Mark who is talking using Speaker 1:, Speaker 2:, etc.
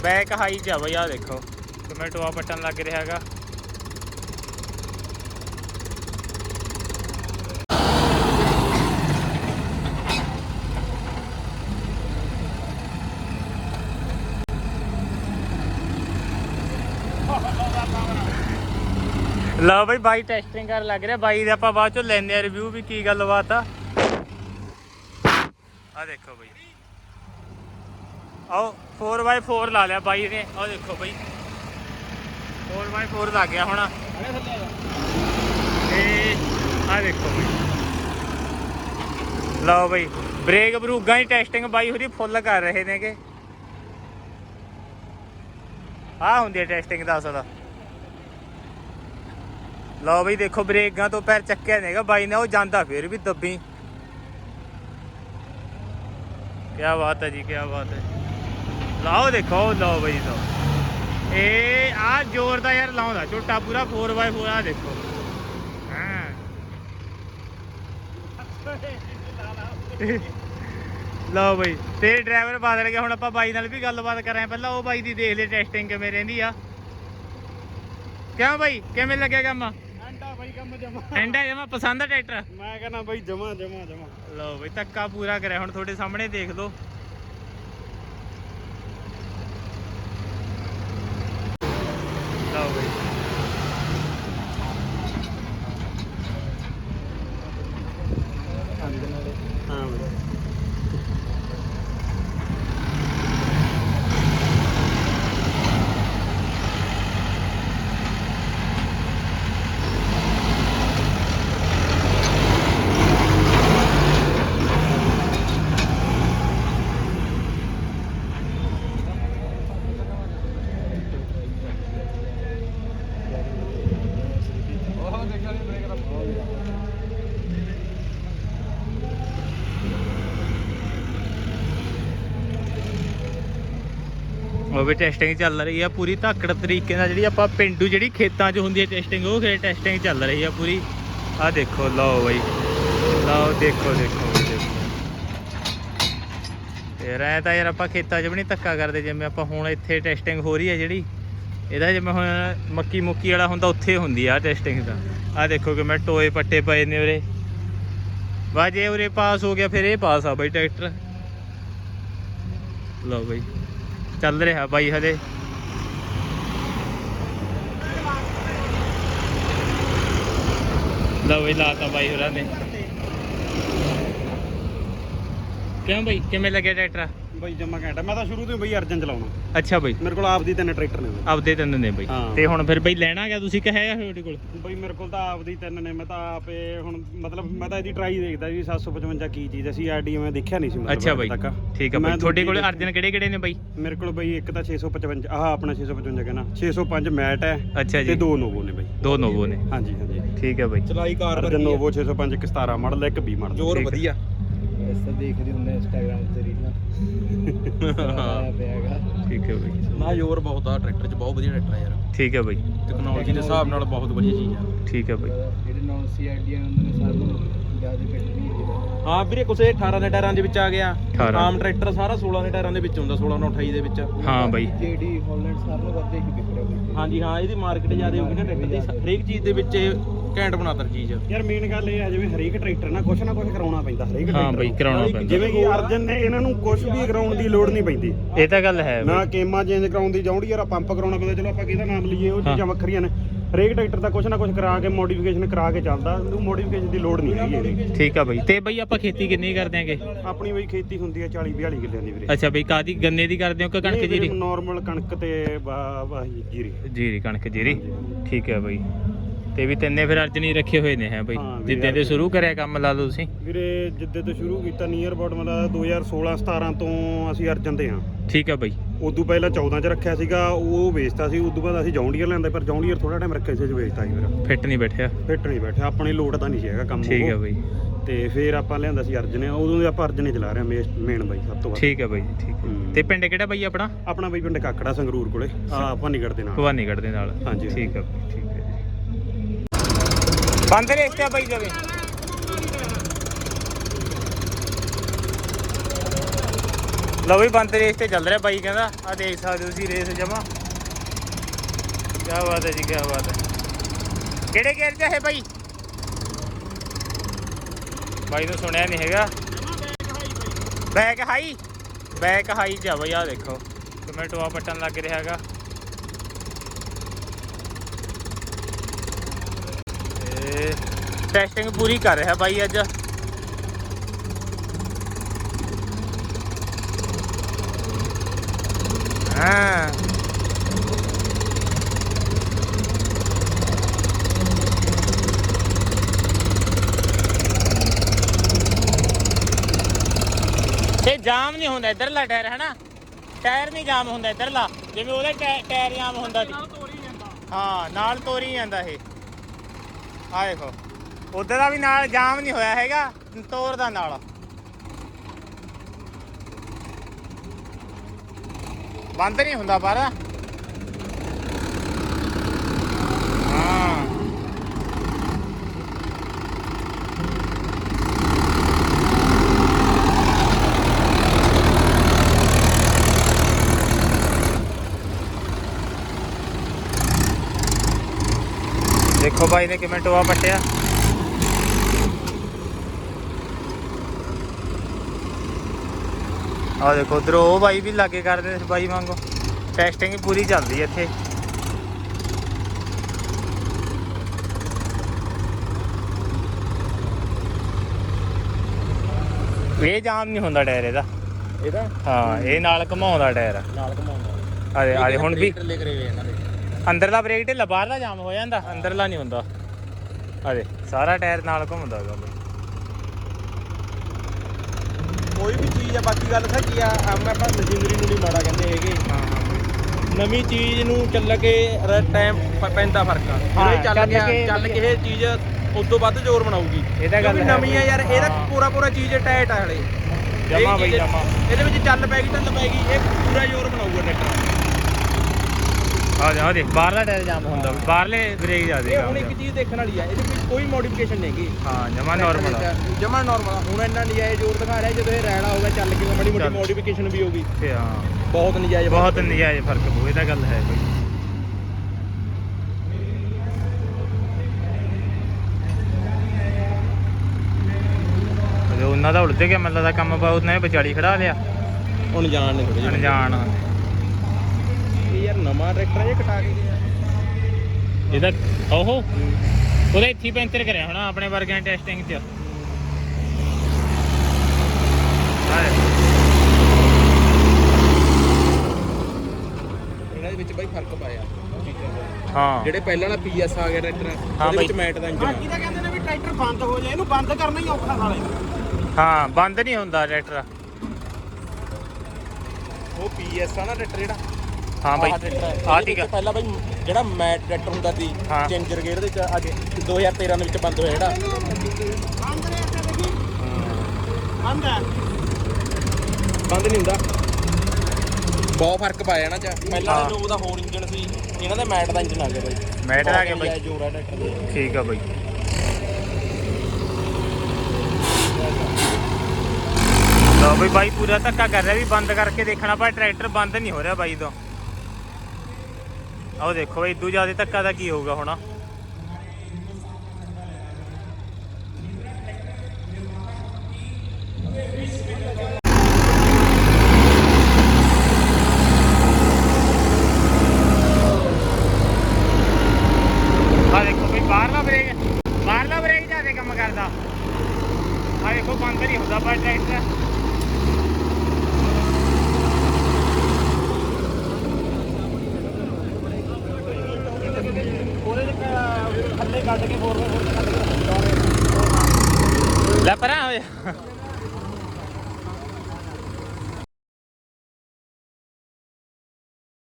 Speaker 1: Back high ਚ ਆ ਬਈ ਆ ਦੇਖੋ। ਕਿਵੇਂ ਟੋਆ ਪੱਟਣ ਲੱਗ ਰਿਹਾ ਹੈਗਾ। ਲਓ ਬਈ ਬਾਈ ਟੈਸਟਿੰਗ ਕਰਨ ਲੱਗ ਰਿਹਾ। ਬਾਈ ਦੇ ਆਪਾਂ ਬਾਅਦ ਚੋਂ ਲੈਣੇ ਆ ਰਿਵਿਊ ਵੀ ਕੀ ਗੱਲਬਾਤ ਆ। ਆ ਦੇਖੋ ਬਈ। ਆਓ 4x4 ਲਾ ਲਿਆ ਬਾਈ ਨੇ। ਆਹ ਦੇਖੋ ਬਈ। 4x4 ਲੱਗ ਗਿਆ ਹੁਣ। ਤੇ ਆ ਦੇਖੋ ਬਈ। ਲਓ ਬਈ ਬ੍ਰੇਕ ਬਰੂਗਾਂ ਦੀ ਟੈਸਟਿੰਗ ਬਾਈ ਹੋਰੀ ਫੁੱਲ ਕਰ ਰਹੇ ਨੇਗੇ। ਆ ਹੁੰਦੀ ਹੈ ਟੈਸਟਿੰਗ ਦਾ। ਅਸਲ ਲਓ ਬਈ, ਦੇਖੋ ਬ੍ਰੇਕਾਂ ਤੋਂ ਪੈਰ ਚੱਕਿਆ ਨੇਗਾ ਬਾਈ ਨੇ, ਉਹ ਜਾਂਦਾ ਫਿਰ ਵੀ ਦੱਬੀ। ਕੀ ਬਾਤ ਹੈ ਜੀ ਕੀ ਬਾਤ ਹੈ। ਲਾਓ ਦੇਖੋ ਲਓ ਬਈ ਲਓ। ਇਹ ਆ ਜ਼ੋਰ ਦਾ ਯਾਰ ਲਾਉਂਦਾ ਝੋਟਾ ਪੂਰਾ 4x4 ਆ ਦੇਖੋ। ਹਾਂ। ਲਓ ਬਈ ਤੇ ਡਰਾਈਵਰ ਬਦਲ ਗਿਆ ਹੁਣ ਆਪਾਂ ਬਾਈ ਨਾਲ ਵੀ ਗੱਲਬਾਤ ਕਰ ਰਹੇ ਪਹਿਲਾਂ ਉਹ ਬਾਈ ਦੀ ਦੇਖ ਲਈ ਟੈਸਟਿੰਗ ਕਿਵੇਂ ਰਹਿੰਦੀ ਆ। ਕਿਉਂ ਬਾਈ? ਕਿਵੇਂ ਲੱਗਿਆ ਕੰਮ?
Speaker 2: ਐਂਡਾ ਬਾਈ ਕੰਮ ਜਮਾ।
Speaker 1: ਐਂਡਾ ਜਮਾ ਪਸੰਦ ਆ ਟਰੈਕਟਰ?
Speaker 2: ਮੈਂ ਕਹਿੰਦਾ ਬਾਈ ਜਮਾ ਜਮਾ ਜਮਾ।
Speaker 1: ਲਓ ਬਈ ਧੱਕਾ ਪੂਰਾ ਕਰਿਆ। ਹੁਣ ਤੁਹਾਡੇ ਸਾਹਮਣੇ ਦੇਖ ਲਓ।
Speaker 2: ਉਹ
Speaker 1: ਵੀ ਟੈਸਟਿੰਗ ਚੱਲ ਰਹੀ ਆ, ਪੂਰੀ ਧਾਕੜ ਤਰੀਕੇ ਨਾਲ ਜਿਹੜੀ ਆਪਾਂ ਪਿੰਡੂ ਜਿਹੜੀ ਖੇਤਾਂ 'ਚ ਹੁੰਦੀ ਹੈ ਟੈਸਟਿੰਗ ਉਹ ਖੇ ਟੈਸਟਿੰਗ ਚੱਲ ਰਹੀ ਆ ਪੂਰੀ। ਆ ਦੇਖੋ, ਲਓ ਬਈ। ਲਓ, ਦੇਖੋ ਦੇਖੋ ਤੇ ਰਹਿ ਤਾਂ ਯਾਰ ਆਪਾਂ ਖੇਤਾਂ 'ਚ ਵੀ ਨਹੀਂ ਧੱਕਾ ਕਰਦੇ, ਜਿਵੇਂ ਆਪਾਂ ਹੁਣ ਇੱਥੇ ਟੈਸਟਿੰਗ ਹੋ ਰਹੀ ਹੈ ਜਿਹੜੀ। ਇਹਦਾ ਜਿਵੇਂ ਹੁਣ ਮੱਕੀ ਮੁੱਕੀ ਵਾਲਾ ਹੁੰਦਾ, ਉੱਥੇ ਹੁੰਦੀ ਆ ਟੈਸਟਿੰਗ ਦਾ ਆ ਦੇਖੋ ਕਿ ਮੈਂ ਟੋਏ ਪੱਟੇ ਪਏ ਨੇ ਉਰੇ। ਵਾ ਜੇ ਉਰੇ ਪਾਸ ਹੋ ਗਿਆ, ਫਿਰ ਇਹ ਪਾਸ ਆ ਬਈ ਟਰੈਕਟਰ। ਲਓ ਬਈ। ਚੱਲ ਰਿਹਾ ਬਾਈ ਹਲੇ ਲਓ ਬਈ, ਲਾਤਾ ਬਾਈ ਹੋਰਾਂ ਨੇ। ਕਿਉਂ ਬਾਈ? ਕਿਵੇਂ ਲੱਗਿਆ ਟਰੈਕਟਰ?
Speaker 2: ਬਾਈ ਜਮਾ ਘੈਂਟਾ ਮੈਂ ਤਾਂ ਸ਼ੁਰੂ ਤੋਂ ਹੀ ਬਾਈ ਅਰਜਨ ਚਲਾਉਣਾ।
Speaker 1: ਅੱਛਾ ਬਈ।
Speaker 2: ਮੇਰੇ ਕੋਲ ਆਪਦੀ ਤਿੰਨ ਟਰੈਕਟਰ ਨੇ ਬਾਈ।
Speaker 1: ਆਪਦੇ ਤਿੰਨ ਨੇ ਬਈ।
Speaker 2: ਹਾਂ।
Speaker 1: ਤੇ ਹੁਣ ਫਿਰ ਬਈ ਲੈਣਾ ਗਿਆ ਤੁਸੀਂ ਕਿਹਾ ਹੈ ਤੁਹਾਡੇ ਕੋਲ?
Speaker 2: ਬਾਈ ਮੇਰੇ ਕੋਲ ਤਾਂ ਆਪਦੀ ਤਿੰਨ ਨੇ। ਮੈਂ ਤਾਂ ਆਪੇ ਹੁਣ ਮਤਲਬ ਮੈਂ ਤਾਂ ਇਹਦੀ ਟਰਾਈ ਦੇਖਦਾ ਵੀ 755 ਕੀ ਚੀਜ਼ ਅਸੀਂ ਆਈਡੀ ਮੈਂ ਦੇਖਿਆ ਨਹੀਂ ਸੀ ਮਤਲਬ
Speaker 1: ਅੱਛਾ
Speaker 2: ਅੱਜ
Speaker 1: ਬਈ।
Speaker 2: ਤੱਕ।
Speaker 1: ਠੀਕ ਆ
Speaker 2: ਮੈਂ
Speaker 1: ਬਈ ਤੁਹਾਡੇ ਕੋਲ
Speaker 2: ਦੂਜੀ
Speaker 1: ਅਰਜਨ ਕਿਹੜੇ ਕਿਹੜੇ ਨੇ ਬਈ?
Speaker 2: ਮੇਰੇ ਕੋਲ ਬਾਈ ਇੱਕ ਤਾਂ 655 ਆਹ ਆਪਣਾ 655 ਕਹਿੰਦਾ। 605 ਮੈਟ ਹੈ
Speaker 1: ਅੱਛਾ
Speaker 2: ਤੇ
Speaker 1: ਜੀ
Speaker 2: ਦੋ ਨੋਵੋ ਨੇ ਬਾਈ।
Speaker 1: ਦੋ ਨੋਵੋ ਨੇ।
Speaker 2: ਹਾਂਜੀ ਹਾਂਜੀ।
Speaker 1: ਠੀਕ ਹੈ ਬਈ।
Speaker 3: ਚਲਾਈ ਕਾਰ
Speaker 2: ਅਰਜਨ ਨੋਵੋ 605 ਇੱਕ 17 ਮਾਡਲ ਇੱਕ 20 ਮਾਡਲ।
Speaker 3: ਜੋਰ
Speaker 1: ਠੀਕ ਹੈ।
Speaker 3: ਵਧੀਆ।
Speaker 4: ਐਸਾ ਦੇਖਦੇ ਹੁੰਦੇ ਇੰਸਟਾਗ੍ਰਾਮ ਤੇ ਰੀਲਾਂ ਪਿਆਗਾ
Speaker 1: ਠੀਕ ਹੈ ਬਈ।
Speaker 3: ਨਾ ਜ਼ੋਰ ਬਹੁਤ ਆ ਟਰੈਕਟਰ 'ਚ ਬਹੁਤ ਵਧੀਆ ਟਰੈਕਟਰ ਆ ਯਾਰ।
Speaker 1: ਠੀਕ ਹੈ ਬਈ।
Speaker 3: ਟੈਕਨੋਲੋਜੀ ਦੇ ਹਿਸਾਬ ਨਾਲ ਬਹੁਤ ਵਧੀਆ ਚੀਜ਼ ਆ।
Speaker 1: ਠੀਕ ਹੈ ਬਈ।
Speaker 4: ਜਿਹੜੇ ਨੌਨ ਸੀਆਈਡੀਆਂ ਹੁੰਦੇ ਨੇ ਸਭ ਨੂੰ ਜ਼ਿਆਦਾ ਫਿੱਟ ਨਹੀਂ
Speaker 3: ਹਾਂ ਵੀਰੇ ਕੁਛ ਇਹ 18 ਦੇ ਟਾਇਰਾਂ ਦੇ ਵਿੱਚ ਆ ਗਿਆ।
Speaker 1: 18
Speaker 3: ਆਮ ਟਰੈਕਟਰ ਸਾਰਾ 16 ਦੇ ਟਾਇਰਾਂ ਦੇ ਵਿੱਚ ਹੁੰਦਾ 16 ਨਾਲ 28 ਦੇ ਵਿੱਚ।
Speaker 1: ਹਾਂ ਬਈ।
Speaker 4: ਜਿਹੜੀ ਹਾਲੈਂਡ ਸਾਰ ਨੂੰ ਵੱਧੇ ਹੀ ਵਿਕਰਿਆ ਬਈ।
Speaker 3: ਹਾਂਜੀ ਹਾਂ ਇਹਦੀ ਮਾਰਕੀਟ ਜ਼ਿਆਦਾ ਹੋ ਗਈ ਨਾ ਟਰੈਕਟਰ ਦੀ। ਹਰੇਕ ਚੀਜ਼ ਦੇ ਵਿੱਚ ਇਹ ਘੈਂਟ ਬਣਾਤਾ ਚੀਜ਼
Speaker 2: ਯਾਰ ਮੇਨ ਗੱਲ ਇਹ ਆ ਜਿਵੇਂ ਹਰੇਕ ਟਰੈਕਟਰ ਨਾਲ ਕੁਛ ਨਾ ਕੁਛ ਕਰਾਉਣਾ ਪੈਂਦਾ ਹਰੇਕ
Speaker 1: ਹਾਂ
Speaker 2: ਟਰੈਕਟਰ
Speaker 1: ਬਈ
Speaker 2: ਨੂੰ।
Speaker 1: ਕਰਾਉਣਾ ਪੈਂਦਾ।
Speaker 2: ਜਿਵੇਂ ਕਿ ਅਰਜਨ ਨੇ ਇਹਨਾਂ ਨੂੰ ਕੁਛ ਵੀ ਕਰਾਉਣ ਦੀ ਲੋੜ ਨਹੀਂ ਪੈਂਦੀ।
Speaker 1: ਇਹ ਤਾਂ ਗੱਲ ਹੈ
Speaker 2: ਨਾ
Speaker 1: ਬਈ।
Speaker 2: ਕੇਮਾ ਚੇਂਜ ਕਰਾਉਣ ਦੀ ਜੌਂਡੀ ਯਾਰ ਪੰਪ ਕਰਾਉਣਾ ਪੈਂਦਾ ਚਲੋ ਆਪਾਂ ਕਿਹਦਾ ਨਾਮ ਲਈਏ ਉਹ
Speaker 1: ਹਾਂ।
Speaker 2: ਚੀਜ਼ਾਂ ਵੱਖਰੀਆਂ ਨੇ। ਹਰੇਕ ਟਰੈਕਟਰ ਦਾ ਕੁਛ ਨਾ ਕੁਛ ਕਰਾ ਕੇ ਮੋਡੀਫਿਕੇਸ਼ਨ ਕਰਾ ਕੇ ਚੱਲਦਾ ਉਹਨੂੰ ਮੋਡੀਫਿਕੇਸ਼ਨ ਦੀ ਲੋੜ ਨਹੀਂ ਹੈਗੀ ਇਹਦੀ।
Speaker 1: ਠੀਕ ਆ ਬਈ। ਤੇ ਬਈ ਆਪਾਂ ਖੇਤੀ ਕਿੰਨੀ ਕਰਦੇ ਆਂਗੇ?
Speaker 2: ਆਪਣੀ ਬਈ ਖੇਤੀ ਹੁੰਦੀ ਹੈ 40 42 ਕਿੱਲਿਆਂ ਦੀ ਵੀਰੇ।
Speaker 1: ਅੱਛਾ ਬਈ ਕਾਦੀ ਗੰਨੇ ਦੀ ਕਰਦੇ ਹੋ ਕਿ ਕਣਕ ਜੀਰੀ?
Speaker 2: ਨਾਰਮਲ ਕਣਕ ਤੇ ਬਾ- ਬਾ- ਜੀਰੀ।
Speaker 1: ਜੀਰੀ ਕਣਕ ਜੀਰੀ। ਠੀਕ ਹੈ ਬਈ। ਤੇ ਵੀ ਤਿੰਨੇ ਫਿਰ ਅਰਜਨੀ ਰੱਖੇ ਹੋਏ ਨੇ ਹੈ ਬਈ।
Speaker 2: ਹਾਂ, ਵੀ
Speaker 1: ਜਿੱਦਾਂ ਦੇ ਸ਼ੁਰੂ ਕਰਿਆ ਕੰਮ ਲਾ ਲਓ ਤੁਸੀਂ।
Speaker 2: ਵੀਰੇ ਜਿੱਦੇ ਤੋਂ ਸ਼ੁਰੂ ਕੀਤਾ ਨੀਅਰ ਅਬਾਊਟ ਮਤਲਬ 2016 17 ਤੋਂ ਅਸੀਂ ਅਰਜਨ ਦੇ ਹਾਂ।
Speaker 1: ਠੀਕ ਆ ਬਈ।
Speaker 2: ਉਦੋਂ ਪਹਿਲਾਂ 14 ਚ ਰੱਖਿਆ ਸੀਗਾ ਉਹ ਵੇਚਤਾ ਸੀ ਉਦੋਂ ਬਾਅਦ ਅਸੀਂ ਜੌਂਡੀਅਰ ਲੈਂਦੇ ਪਰ ਜੌਂਡੀਅਰ ਥੋੜਾ ਟਾਈਮ ਰੱਖਿਆ ਸੀ ਅਸੀਂ ਵੇਚਤਾ ਸੀ ਫਿਰ।
Speaker 1: ਫਿੱਟ ਨਹੀਂ ਬੈਠਿਆ।
Speaker 2: ਫਿੱਟ ਨਹੀਂ ਬੈਠਿਆ ਆਪਣੀ ਲੋਡ ਤਾਂ ਨਹੀਂ ਸੀ ਹੈਗਾ ਕੰਮ
Speaker 1: ਠੀਕ
Speaker 2: ਉਹ।
Speaker 1: ਆ ਬਈ।
Speaker 2: ਤੇ ਫਿਰ ਆਪਾਂ ਲਿਆਂਦਾ ਸੀ ਅਰਜਨ ਉਦੋਂ ਦੇ ਆਪਾਂ ਅਰਜਨ ਹੀ ਚਲਾ ਰਹੇ ਹਾਂ ਮੇਨ ਬਾਈ ਸਭ ਤੋਂ ਵੱਧ।
Speaker 1: ਠੀਕ ਆ ਬਈ ਠੀਕ ਹੈ
Speaker 2: ਹੂੰ।
Speaker 1: ਤੇ ਪਿੰਡ ਕਿਹੜਾ ਬਈ ਆਪਣਾ?
Speaker 2: ਆਪਣਾ ਬਾਈ ਪਿੰਡ ਕਾਕੜਾ ਸੰਗਰੂਰ ਕੋਲੇ ਆ ਭਾਨੀਗੜ੍ਹ ਦੇ ਨਾਲ।
Speaker 1: ਭਵਾਨੀਗੜ੍ਹ ਦੇ ਨਾਲ।
Speaker 2: ਹਾਂਜੀ।
Speaker 1: ਠੀਕ ਆ ਬਈ ਠੀਕ ਹੈ ਜੀ ਬੰਦ ਰੇਸਟਾ ਬਈ ਜਾਵੇ ਲਓ ਵੀ ਬੰਦ ਰੇਸ ਤੇ ਚੱਲ ਰਿਹਾ ਬਾਈ ਕਹਿੰਦਾ ਆ ਦੇਖ ਸਕਦੇ ਹੋ ਤੁਸੀਂ ਰੇਸ ਜਮਾ। ਕੀ ਬਾਤ ਹੈ ਜੀ ਕੀ ਬਾਤ ਹੈ। ਕਿਹੜੇ ਗੇਅਰ 'ਚ ਹੈ ਬਾਈ? ਬਾਈ ਤੋਂ ਸੁਣਿਆ ਨਹੀਂ ਹੈਗਾ। Back high. ਬੈਕ ਹਾਈ ਚ ਆ ਬਈ ਆ ਦੇਖੋ। ਕਿਵੇਂ ਟੋਆ ਪੱਟਣ ਲੱਗ ਰਿਹਾ ਹੈਗਾ। ਤੇ ਟੈਸਟਿੰਗ ਪੂਰੀ ਕਰ ਰਿਹਾ ਬਾਈ ਅੱਜ। ਹਾਂ। ਇਹ ਜਾਮ ਨਹੀਂ ਹੁੰਦਾ ਇਧਰਲਾ ਟਾਇਰ ਹੈ ਨਾ। ਟਾਇਰ ਨਹੀਂ ਜਾਮ ਹੁੰਦਾ ਇਧਰਲਾ ਜਿਵੇਂ ਉਹਦੇ ਟਾਇ- ਟਾਇਰ ਜਾਮ ਹੁੰਦਾ ਸੀ। ਹਾਂ ਨਾਲ ਤੋਰੀ ਜਾਂਦਾ ਇਹ। ਆ ਦੇਖੋ। ਉਧਰ ਦਾ ਵੀ ਨਾਲ ਜਾਮ ਨਹੀਂ ਹੋਇਆ ਹੈਗਾ, ਤੋਰ ਦਾ ਨਾਲ। ਬੰਦ ਨਹੀਂ ਹੁੰਦਾ ਪਰ ਹਾਂ ਦੇਖੋ ਬਾਈ ਨੇ ਕਿਵੇਂ ਟੋਆ ਪੱਟਿਆ। ਆ ਦੇਖੋ ਉਧਰ ਉਹ ਬਾਈ ਵੀ ਲਾਗੇ ਕਰਦੇ ਸੀ ਬਾਈ ਵਾਂਗੂ। ਟੈਸਟਿੰਗ ਪੂਰੀ ਚੱਲਦੀ ਹੈ ਇੱਥੇ। ਇਹ ਜਾਮ ਨਹੀਂ ਹੁੰਦਾ ਟਾਇਰ ਇਹਦਾ।
Speaker 3: ਇਹਦਾ?
Speaker 1: ਹਾਂ ਇਹ ਨਾਲ ਘਮਾਉਂਦਾ ਟਾਇਰ।
Speaker 3: ਨਾਲ ਘਮਾਉਂਦਾ।
Speaker 1: ਆਲੇ ਆਲੇ ਹੁਣ ਵੀ
Speaker 3: ਲੈ ਕਰੇ ਵੇ ਇਹਨਾਂ ਦੇ।
Speaker 1: ਅੰਦਰਲਾ ਬ੍ਰੇਕ ਢਿੱਲਾ ਬਾਹਰਲਾ ਜਾਮ ਹੋ ਜਾਂਦਾ। ਅੰਦਰਲਾ ਨਹੀਂ ਹੁੰਦਾ। ਆਲੇ ਸਾਰਾ ਟਾਇਰ ਨਾਲ ਘੁੰਮਦਾ ਹੈਗਾ
Speaker 3: ਕੋਈ ਵੀ ਚੀਜ਼ ਆ ਬਾਕੀ ਗੱਲ ਸੱਚੀ ਆ ਆਮ ਆਪਾਂ ਮਸ਼ੀਨਰੀ ਨੂੰ ਨਹੀਂ ਮਾੜਾ ਕਹਿੰਦੇ ਹੈਗੇ। ਨਵੀਂ ਚੀਜ਼ ਨੂੰ ਚੱਲ ਕੇ ਟਾਈਮ ਪੈਂਦਾ ਫ਼ਰਕ ਆ। ਇਹ ਚੱਲ ਗਿਆ ਚੱਲ ਕੇ ਇਹ ਚੀਜ਼ ਉਸ ਤੋਂ ਵੱਧ ਜ਼ੋਰ ਬਣਾਊਗੀ।
Speaker 1: ਇਹ ਤਾਂ ਗੱਲ
Speaker 3: ਨਵੀਂ ਆ ਯਾਰ ਇਹਦਾ। ਪੂਰਾ ਪੂਰਾ ਚੀਜ਼ ਟਾਈਟ ਆ ਹਲੇ।
Speaker 1: ਜਮਾ ਬਈ ਜਮਾ।
Speaker 3: ਇਹਦੇ ਵਿੱਚ ਚੱਲ ਪੈਗੀ ਢੰਡ ਪੈਗੀ ਇਹ ਪੂਰਾ ਜ਼ੋਰ ਬਣਾਊਗਾ ਟਰੈਕਟਰ।
Speaker 1: ਆ ਜਾ ਦੇ ਬਾਹਰਲਾ ਟਾਇਰ ਜਾਮ ਹੁੰਦਾ ਬਾਹਰਲੇ ਬ੍ਰੇਕ ਜ਼ਿਆਦੇ
Speaker 3: ਇਹ ਹੁਣ ਇੱਕ ਚੀਜ਼ ਦੇਖਣ ਵਾਲੀ ਆ ਇਹਦੇ ਵਿੱਚ ਕੋਈ ਮੋਡੀਫਿਕੇਸ਼ਨ ਨਹੀਂਗੀ
Speaker 1: ਹਾਂ ਜਮਾ ਨਾਰਮਲ
Speaker 3: ਜਮਾ ਨਾਰਮਲ ਹੁਣ ਇੰਨਾ ਨਜਾਇਜ਼ ਜ਼ੋਰ ਦਿਖਾ ਰਿਹਾ ਜਦੋਂ ਇਹ ਰੈਲਾ ਹੋਗਾ ਚੱਲ ਕੇ ਮਾੜੀ ਮੋਟੀ। ਮੋਡੀਫਿਕੇਸ਼ਨ ਵੀ ਹੋਗੀ
Speaker 1: ਤੇ ਹਾਂ।
Speaker 3: ਬਹੁਤ ਨਜਾਇਜ਼
Speaker 1: ਬਹੁਤ ਨਜਾਇਜ਼ ਫ਼ਰਕ ਪਊ ਇਹ ਤਾਂ ਗੱਲ ਹੈ ਬਈ। ਉਹਨਾਂ ਦਾ ਉਲਝ ਗਿਆ ਮੈਨੂੰ ਲੱਗਦਾ ਕੰਮ ਪਾ ਉਹਨਾਂ ਨੇ ਵਿਚਾਲੀ ਖੜਾ ਲਿਆ।
Speaker 3: ਹੁਣ ਜਾਣ ਨੇ ਥੋੜੇ
Speaker 1: ਅਣਜਾਣ
Speaker 3: ਨਵਾਂ ਟਰੈਕਟਰ ਜੇ ਕਟਾ ਕੇ ਗਿਆ।
Speaker 1: ਇਹਦਾ ਓਹੋ ਉਹਦਾ ਇੱਥੇ ਪੈਂਚਰ ਕਰਿਆ ਹੋਣਾ ਆਪਣੇ ਵਰਗਿਆਂ ਟੈਸਟਿੰਗ 'ਚ ਹਾਏ।
Speaker 3: ਇਹਨਾਂ ਦੇ ਵਿੱਚ ਬਾਈ ਫ਼ਰਕ ਪਾਇਆ।
Speaker 1: ਹਾਂ।
Speaker 3: ਜਿਹੜੇ ਪਹਿਲਾਂ ਵਾਲਾ ਪੀਐਸ ਆ ਗਿਆ ਟਰੈਕਟਰ
Speaker 1: ਹਾਂ
Speaker 3: ਉਹਦੇ ਵਿੱਚ। ਮੈਟ ਦਾ ਇੰਜਨ
Speaker 2: ਬਾਕੀ ਤਾਂ ਕਹਿੰਦੇ ਨੇ ਵੀ ਟਰੈਕਟਰ ਬੰਦ ਹੋ ਜਾਏ ਇਹਨੂੰ ਬੰਦ ਕਰਨਾ ਹੀ ਔਖਾ ਨਾਲੇ
Speaker 1: ਹਾਂ ਬੰਦ ਨਹੀਂ ਹੁੰਦਾ ਟਰੈਕਟਰ।
Speaker 3: ਉਹ ਪੀਐਸ ਆ ਨਾ ਟਰੈਕਟਰ ਜਿਹੜਾ।
Speaker 1: ਹਾਂ ਬਾਈ।
Speaker 3: ਆਹ ਟਰੈਕਟਰ ਹੈ।
Speaker 1: ਆ
Speaker 3: ਇਹਦੇ
Speaker 1: ਠੀਕ ਆ।
Speaker 3: ਵਿੱਚ ਪਹਿਲਾਂ ਬਾਈ ਜਿਹੜਾ ਮੈਟ ਟਰੈਕਟਰ ਹੁੰਦਾ ਸੀ
Speaker 1: ਹਾਂ।
Speaker 3: ਚੇਂਜਰ ਗੇਅਰ ਦੇ ਚ ਅੱਜ 2013 ਦੇ ਵਿੱਚ ਬੰਦ ਹੋਇਆ ਜਿਹੜਾ।
Speaker 2: ਬੰਦ ਨੇ ਇੱਥੇ ਦੇਖੀ ਬੰਦ ਹੈ
Speaker 3: ਬੰਦ ਨਹੀਂ ਹੁੰਦਾ। ਬਹੁਤ ਫ਼ਰਕ ਪਾਇਆ ਨਾ ਚ ਪਹਿਲਾਂ
Speaker 1: ਹਾਂ।
Speaker 3: ਵਾਲੇ ਲੋਕ ਦਾ ਹੋਰ ਇੰਜਨ ਸੀ ਇਹਨਾਂ ਦਾ ਮੈਟ ਦਾ ਇੰਜਨ ਆ ਗਿਆ ਬਾਈ।
Speaker 1: ਮੈਟ ਆ ਗਿਆ ਬਾਈ।
Speaker 3: ਬਹੁਤ ਜ਼ੋਰ ਆ ਟਰੈਕਟਰ ਦੇ
Speaker 1: ਠੀਕ ਆ ਬਾਈ। ਲਓ ਬਈ ਬਾਈ ਪੂਰਾ ਧੱਕਾ ਕਰ ਰਿਹਾ ਵੀ ਬੰਦ ਕਰਕੇ ਦੇਖਣਾ ਪਰ ਟਰੈਕਟਰ ਬੰਦ ਨਹੀਂ ਹੋ ਰਿਹਾ ਬਾਈ ਤੋਂ। ਆਓ ਦੇਖੋ ਬਈ ਇਦੂ ਜ਼ਿਆਦਾ ਧੱਕਾ ਦਾ ਕੀ ਹੋਊਗਾ ਹੁਣ?